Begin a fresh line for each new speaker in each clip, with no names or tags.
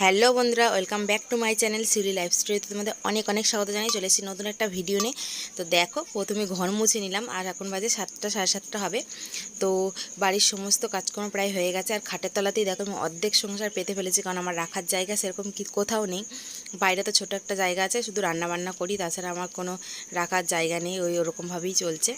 Hello বন্ধুরা, welcome back to my channel Suri life স্টোরিতে তোমাদের অনেক অনেক স্বাগত জানিয়ে চলে এসেছি নতুন একটা ভিডিও নিয়ে। তো দেখো, প্রথমে ঘর মুছে নিলাম, আর এখন বাজে সাতটা, সাড়ে সাতটা হবে। তো বাড়ির সমস্ত কাজকর্ম প্রায় হয়ে গেছে, আর খাটের তলাতেই দেখো আমি অর্ধেক সংসার পেতে ফেলেছি, কারণ আমার রাখার জায়গা সেরকম কি কোথাও নেই। বাইরে তো ছোটো একটা জায়গা আছে, শুধু রান্না বান্না করি, তাছাড়া আমার কোনো রাখার জায়গা নেই, ওই ওরকমভাবেই চলছে।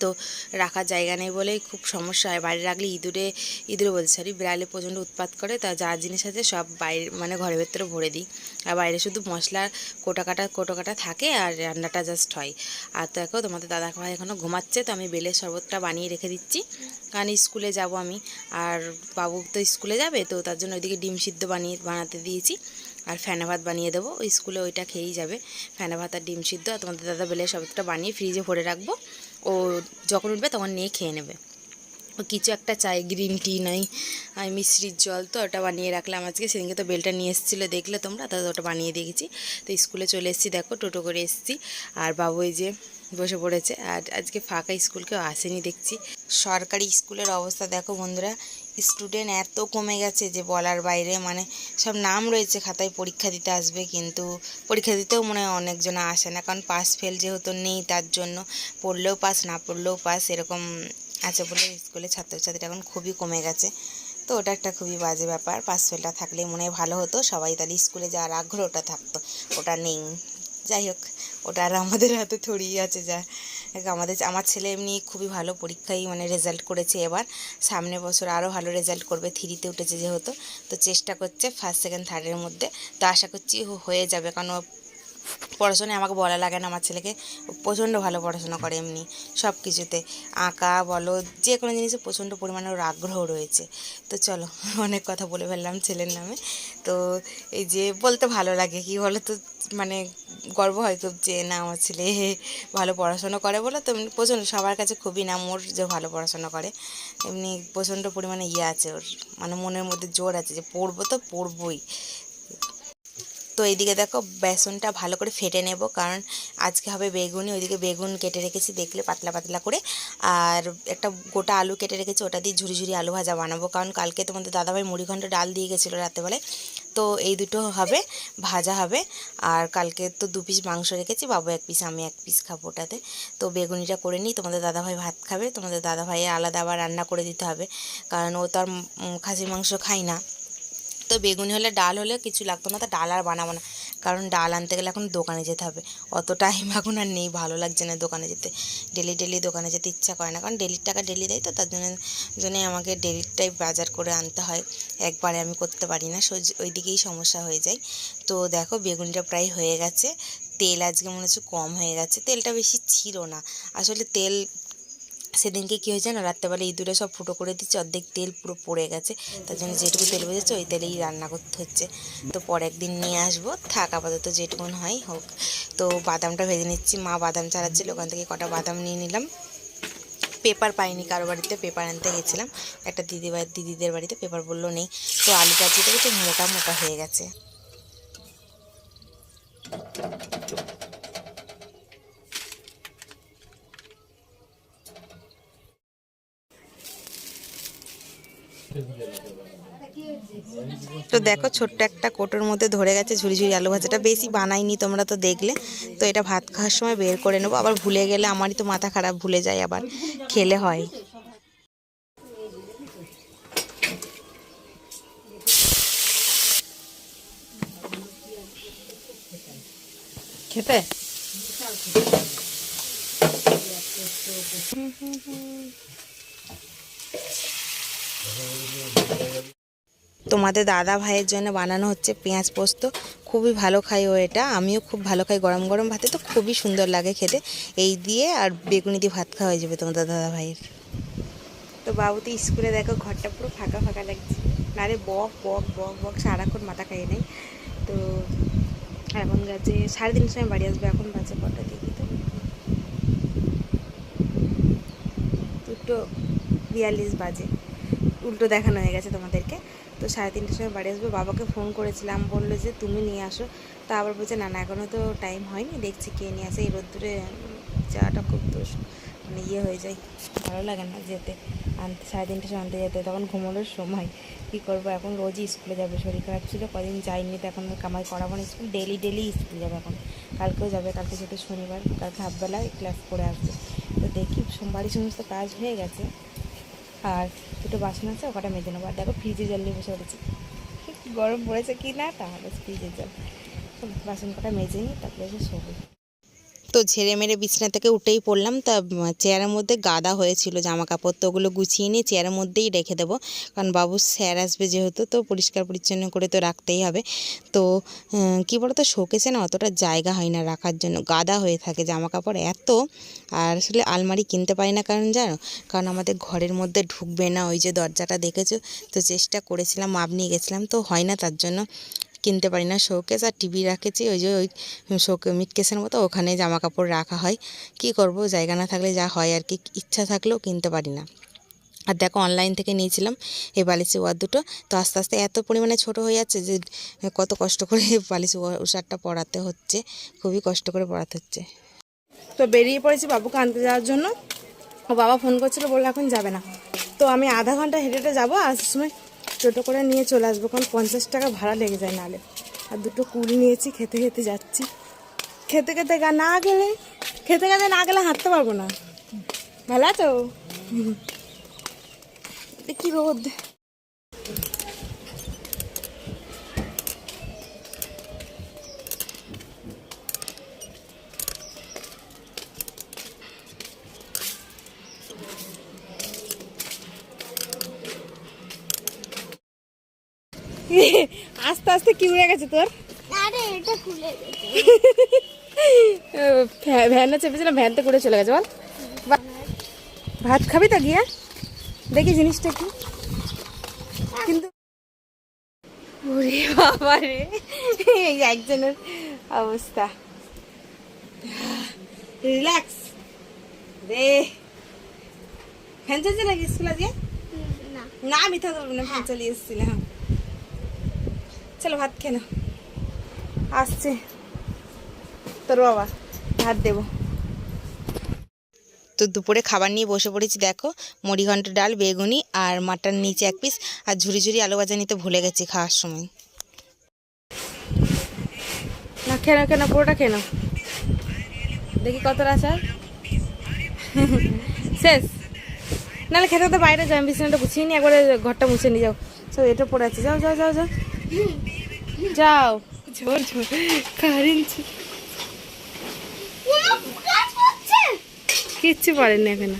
তো রাখার জায়গা নেই বলেই খুব সমস্যা হয়। বাইরে রাখলে ইঁদুরে ইঁদুরে বলতে সরি বিড়ালে প্রচণ্ড উৎপাত করে, তা যা জিনিস আছে সব বাইরে মানে ঘরের ভেতরে ভরে দিই। আর বাইরে শুধু মশলার কোটা কাটা, কোটো কাটা থাকে আর রান্নাটা জাস্ট হয়। আর তো দেখো, তোমাদের দাদা ভাই এখনও ঘুমাচ্ছে, তো আমি বেলের শরবতটা বানিয়ে রেখে দিচ্ছি। কারণ স্কুলে যাব আমি। আর বাবু তো স্কুলে যাবে, তো তার জন্য ওইদিকে ডিম সিদ্ধ বানিয়ে, বানাতে দিয়েছি। আর ফ্যানা ভাত বানিয়ে দেবো। স্কুলে ওইটা খেয়েই যাবে। ফ্যানা ভাত আর ডিম সিদ্ধ। আর তোমাদের দাদা বেলের শরবতটা বানিয়ে ফ্রিজে ভরে রাখব। ও যখন উঠবে তখন নিয়ে খেয়ে নেবে। ও কিছু একটা চাই গ্রিন টি নাই আমি মিশ্রির জল তো ওটা বানিয়ে রাখলাম আজকে। সেদিনকে তো বেলটা নিয়ে এসেছিল, দেখলে তোমরা? তাদের ওটা বানিয়ে দেখেছি তো স্কুলে চলে এসেছি, দেখো, টোটো করে এসেছি। আর বাবু এই যে বসে পড়েছে। আর আজকে ফাঁকা স্কুল কেউ আসেনি দেখছি। সরকারি স্কুলের অবস্থা দেখো বন্ধুরা স্টুডেন্ট এত কমে গেছে যে বলার বাইরে মানে সব নাম রয়েছে, খাতায় পরীক্ষা দিতে আসবে কিন্তু পরীক্ষা দিতেও মনে হয় অনেকজন আসে না, কারণ পাস ফেল যেহেতু নেই তার জন্য, পড়লেও পাস না পড়লেও পাস এরকম আছে বলে স্কুলে ছাত্রছাত্রীরা এখন খুবই কমে গেছে। তো ওটা একটা খুবই বাজে ব্যাপার পাস ফেলটা থাকলে মনে হয় ভালো হতো, সবাই তাহলে স্কুলে যাওয়ার আগ্রহটা থাকতো, ওটা নেই। যাই হোক ওটা আর আমাদের হাতে থড়িয়ে আছে, যা আমাদের, আমার ছেলে এমনি খুবই ভালো পরীক্ষায় মানে রেজাল্ট করেছে এবার। সামনে বছর আরও ভালো রেজাল্ট করবে, থ্রিতে উঠেছে যেহেতু। তো চেষ্টা করছে ফার্স্ট সেকেন্ড থার্ডের মধ্যে। তো আশা করছি হয়ে যাবে, কারণ পড়াশোনায় আমাকে বলা লাগে না, আমার ছেলেকে প্রচণ্ড ভালো পড়াশোনা করে এমনি, সব কিছুতে। আঁকা, বলো, যে কোনো জিনিসে প্রচণ্ড পরিমাণে ওর আগ্রহ রয়েছে। তো চলো, অনেক কথা বলে ফেললাম ছেলের নামে। তো এই যে বলতে ভালো লাগে, কি বলো তো মানে গর্ব হয় খুব যে, না, আমার ছেলে ভালো পড়াশোনা করে বলো তো এমনি প্রচণ্ড, সবার কাছে খুবই নাম ওর যে ভালো পড়াশোনা করে, এমনি প্রচণ্ড পরিমাণে ইয়ে আছে ওর মানে মনের মধ্যে জোর আছে যে, পড়ব তো পড়বই। তো এইদিকে দেখো বেসনটা ভালো করে ফেটে নেব, কারণ আজকে হবে বেগুনি, ওইদিকে বেগুন কেটে রেখেছি দেখলে পাতলা পাতলা করে। আর একটা গোটা আলু কেটে রেখেছি, ওটা দিয়ে ঝুরি ঝুরি আলু ভাজা বানাবো, কারণ কালকে তোমাদের দাদাভাই মুড়ি ঘন্ট ডাল দিয়ে গেছিল রাতেবেলায় তো এই দুটো হবে, ভাজা হবে। আর কালকে তো দু পিস মাংস রেখেছি, বাবু এক পিস, আমি এক পিস খাব ওটাতে। তো বেগুনিটা করে নিই, তোমাদের দাদাভাই ভাত খাবে, তোমাদের দাদাভাই আলাদা আবার রান্না করে দিতে হবে, কারণ ও তো আর খাসির মাংস খাই না। তো বেগুনি হলে ডাল হলে কিছু লাগতো না, তো ডাল আর বানাবো না। কারণ ডাল আনতে গেলে এখন দোকানে যেতে হবে। অত টাইম এখন আর নেই, ভালো লাগছে না দোকানে যেতে। ডেলি ডেলি দোকানে যেতে ইচ্ছা করে না। কারণ ডেলির টাকা ডেলি দেয় তো, তার জন্য, জন্যই আমাকে ডেলিটাই বাজার করে আনতে হয়। একবারে আমি করতে পারি না ওই দিকেই সমস্যা হয়ে যায়। তো দেখো, বেগুনিটা প্রায় হয়ে গেছে। তেল আজকে মনে হচ্ছে কম হয়ে গেছে। তেলটা বেশি ছিল না। আসলে তেল সেদিনকে কী হয়েছে না, রাত্রেবেলা ইঁদুরে সব ফুটো করে দিচ্ছে, অর্ধেক তেল পুরো পড়ে গেছে। তার জন্য যেটুকু তেল বেজেছে ওই তেলেই রান্না করতে হচ্ছে। তো পরে একদিন নিয়ে আসব, থাক আপাতত যেটুকুন হয় হোক। তো বাদামটা ভেজে নিচ্ছি, মা বাদাম চালাচ্ছিল ওখান থেকে কটা বাদাম নিয়ে নিলাম। পেপার পাইনি কারও বাড়িতে, পেপার আনতে গেছিলাম। একটা দিদি দিদিদের বাড়িতে পেপার বলল নেই। তো আলু যেটা একটু মোটা মোটা হয়ে গেছে। তো দেখো, ছোট্ট একটা কোটোর মধ্যে ধরে গেছে ঝুড়ি ঝুড়ি আলু ভাজাটা। বেশি বানাইনি তোমরা তো দেখলে। তো এটা ভাত খাওয়ার সময় বের করে নেব। আবার ভুলে গেলে আমারই তো মাথা খারাপ, ভুলে যায় আবার। খেলে হয়। খেতে? তোমাদের দাদা ভাইয়ের জন্য বানানো হচ্ছে পেঁয়াজ পোস্ত। খুবই ভালো খাই ও এটা। আমিও খুব ভালো খাই গরম গরম ভাতে, তো খুবই সুন্দর লাগে খেতে। এই দিয়ে আর বেগুনি দিয়ে ভাত খাওয়া হয়ে যাবে তোমাদের দাদা ভাইয়ের। তো বাবু তো স্কুলে দেখো ঘরটা পুরো ফাঁকা ফাঁকা লাগছে। না রে, বক বক বক বক, সারাক্ষণ মাথা খাইয়ে নেই। তো এখন গেছে সাড়ে তিনটার সময় বাড়ি আসবে, এখন বাজে কটা দেখি তো। দুটো বিয়াল্লিশ বাজে। উল্টো দেখানো হয়ে গেছে তোমাদেরকে। তো সাড়ে তিনটের সময় বাড়ি আসবে। বাবাকে ফোন করেছিলাম, বলল যে, তুমি নিয়ে আসো। তা আবার বলছে, না না এখনও তো টাইম হয়নি। দেখছি কে নিয়ে আসে। এই রোদ্দুরে যাওয়াটা খুব দোষ মানে ইয়ে হয়ে যায়। ভালো লাগে না যেতে। আনতে, সাড়ে তিনটে সময় আনতে যেতে, তখন ঘুমানোর সময়। কী করব? এখন রোজই স্কুলে যাবে। শরীর খারাপ ছিল, কদিন যাইনি, তো এখন কামাই করাবো না স্কুল ডেলি ডেলি স্কুল যাবে এখন। কালকেও যাবে, কালকে যেতে শনিবার, কালকে হাফবেলায় ক্লাস করে আসবে। তো দেখি সোমবারই সমস্ত কাজ হয়ে গেছে। আর দুটো বাসন আছে ওখানে মেজে নেব। আর দেখো, ফ্রিজে জল নিয়ে বসে পড়েছি। গরম পড়েছে কি না? তাহলে ফ্রিজের জল। বাসন কটা মেজে নিই, তারপরে এসে তো ঝেড়ে মেরে বিছনা থেকে উঠেই পড়লাম। তা, চেয়ারের মধ্যে গাদা হয়েছিল জামা কাপড় তো ওগুলো গুছিয়ে নিয়ে চেয়ারের মধ্যেই রেখে দেবো। কারণ বাবু স্যার আসবে যেহেতু, তো পরিষ্কার পরিচ্ছন্ন করে তো রাখতেই হবে। তো কী বলতো শোকেছে না অতটা জায়গা হয় না রাখার জন্য। গাদা হয়ে থাকে জামা কাপড় এত, আর আসলে আলমারি কিনতে পারি না কারণ জানো? কারণ আমাদের ঘরের মধ্যে ঢুকবে না। ওই যে দরজাটা দেখেছ? তো চেষ্টা করেছিলাম, মাপ নিয়ে গেছিলাম, তো হয় না তার জন্য। কিনতে পারি না। শোকেস আর টিভি রাখেছি, ওই যে ওই শোক মিটকেসের মতো ওখানে জামা কাপড় রাখা হয়। কি করব, জায়গা না থাকলে যা হয় আর কি, ইচ্ছা থাকলেও কিনতে পারি না। আর দেখো অনলাইন থেকে নিয়েছিলাম, এই বালিশি ওয়ার দুটো। তো আস্তে আস্তে এত পরিমাণে ছোট হয়ে যাচ্ছে যে, কত কষ্ট করে বালিশি উষারটা পড়াতে হচ্ছে। খুবই কষ্ট করে পড়াতে হচ্ছে। তো বেরিয়ে পড়েছি বাবুকে আনতে যাওয়ার জন্য। ও বাবা ফোন করছিল, বলল এখন যাবে না। তো আমি আধা ঘণ্টা হেঁটে হেঁটে যাব, আসার সময় টোটো করে নিয়ে চলে আসব কারণ পঞ্চাশ টাকা ভাড়া লেগে যায় নালে আর দুটো কুল নিয়েছি খেতে খেতে যাচ্ছি। খেতে খেতে গা না গেলে খেতে খেতে না গেলে হাঁটতে পারব না। ভালো আছো? কী কি রোদ আস্তে আস্তে কি উড়ে গেছে তোর?
আরে এটা খুলে গেছে
ভ্যা- ভ্যানে চেপেছিলাম ভ্যানতে করে চলে গেছে বল। ভাত খাবি তো গিয়ে? দেখি জিনিসটা কি। কিন্তু ওরে বাবা রে এই একজনের অবস্থা। রিল্যাক্স। রে। ফ্যান চলছে নাকি স্কুল আজকে
না।
মিথ্যা বলব না ফ্যান চালিয়ে এসেছিলাম। চলো ভাত খেয়ে নাও। আসছে। তোর বাবা ভাত দেবো। তো দুপুরে খাবার নিয়ে বসে পড়েছি দেখো। মুড়িঘণ্ট ডাল বেগুনি আর মাটার নিচে এক পিস আর ঝুড়ি ঝুরি আলু ভাজা নিতে ভুলে গেছি খাওয়ার সময়। না খেয়ে নাও খেয়ে পুরোটা খেয়ে নাও। দেখি কতটা আর? শেষ। নাহলে খেতে তো বাইরে যাও বিছানাটা গুছিয়ে নিই একবারে ঘরটা মুছে নিয়ে যাও। তো এটা পড়ে আছে যাও যাও যাও যাও। যাও। ঝোর ঝোর কারেন্ট কিচ্ছু পারেনি এখানে।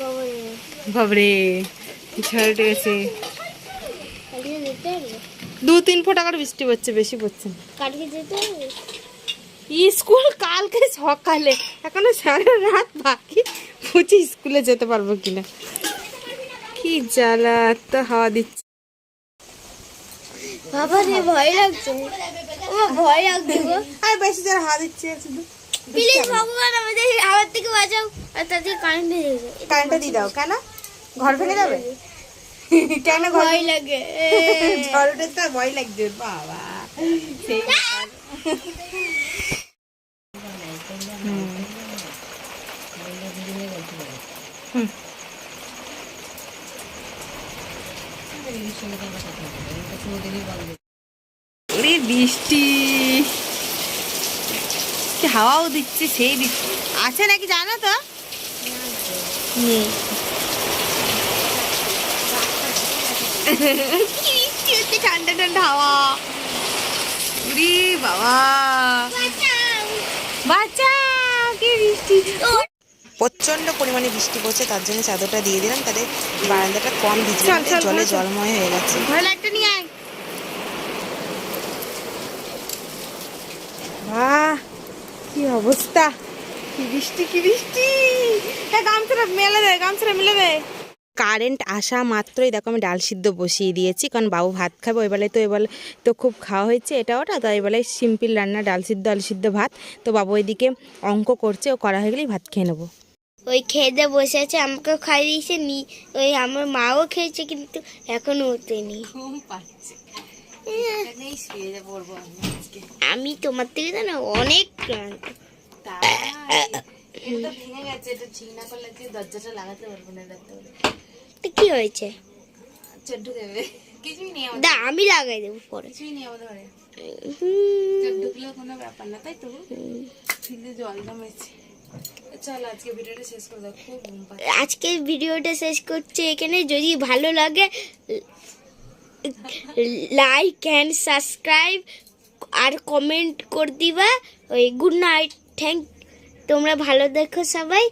বাবা
বাবরে ঝড় গেছে দু তিন ফোঁটা করে বৃষ্টি পড়ছে বেশি পড়ছে স্কুল কালকে সকালে এখনও সারা রাত বাকি। বুঝি স্কুলে যেতে পারব কিনা। কি জ্বালা এত হাওয়া দিচ্ছে।
বাবা রে ভয় লাগছে। আমার ভয় লাগছে গো।
আর বেশি যারা হাওয়া দিচ্ছে শুধু।
প্লিজ ভগবান আমাদের আমার থেকে বাঁচাও। আর তাদের কারেন্ট হয়ে যাবে।
কারেন্টটা দিয়ে দাও কেন? ঘর ভেঙে যাবে? কেন ঘর
ভয় লাগে।
ঝড় উঠে তো ভয় লাগছে বাবা। সেই হুম। বৃষ্টি। কি হাওয়াও দিচ্ছে সেই দিচ্ছে আছে নাকি জানো তো? নেই কি বৃষ্টি হচ্ছে ঠান্ডা ঠান্ডা হাওয়া। উরি বাবা।
বাঁচাও
কি বৃষ্টি। প্রচণ্ড পরিমাণে বৃষ্টি পড়ছে তার জন্য চাদরটা দিয়ে দিলাম তাদের বারান্দাটা কম ভিজে
চল,
জলে। জলময় হয়ে গেছে।
ঘরে লাইটটা নিয়ে আয়।
কি অবস্থা? কি বৃষ্টি কি বৃষ্টি?
হ্যাঁ গামছাটা মেলে দে গামছাটা মেলে দে।
কারেন্ট আসা মাত্রই দেখো আমি ডাল সিদ্ধ বসিয়ে দিয়েছি কারণ বাবু ভাত খাবে ওই বেলায় তো এবার তো খুব খাওয়া হয়েছে এটা ওটা তো এই বেলায় সিম্পল রান্না ডাল সিদ্ধ আলু সিদ্ধ ভাত। তো বাবু ওইদিকে অঙ্ক করছে ও করা হয়ে গেলেই ভাত খেয়ে নেব।
ওই খেয়ে দিয়ে বসে আছে আমাকেও খাই দিয়েছে নি ওই আমার মাও খেয়েছে কিন্তু এখনও ওঠেনি আমি তোমার থেকে জানো অনেক ক্লান্ত। আমি লাগাই দেবো পরে।
কোনো ব্যাপার না তাই তো আজকে
ভিডিওটা শেষ করছে। এখানে যদি ভালো লাগে লাইক অ্যান্ড সাবস্ক্রাইব আর কমেন্ট করে দিবা। ওই গুড নাইট থ্যাংক তোমরা ভালো দেখো সবাই।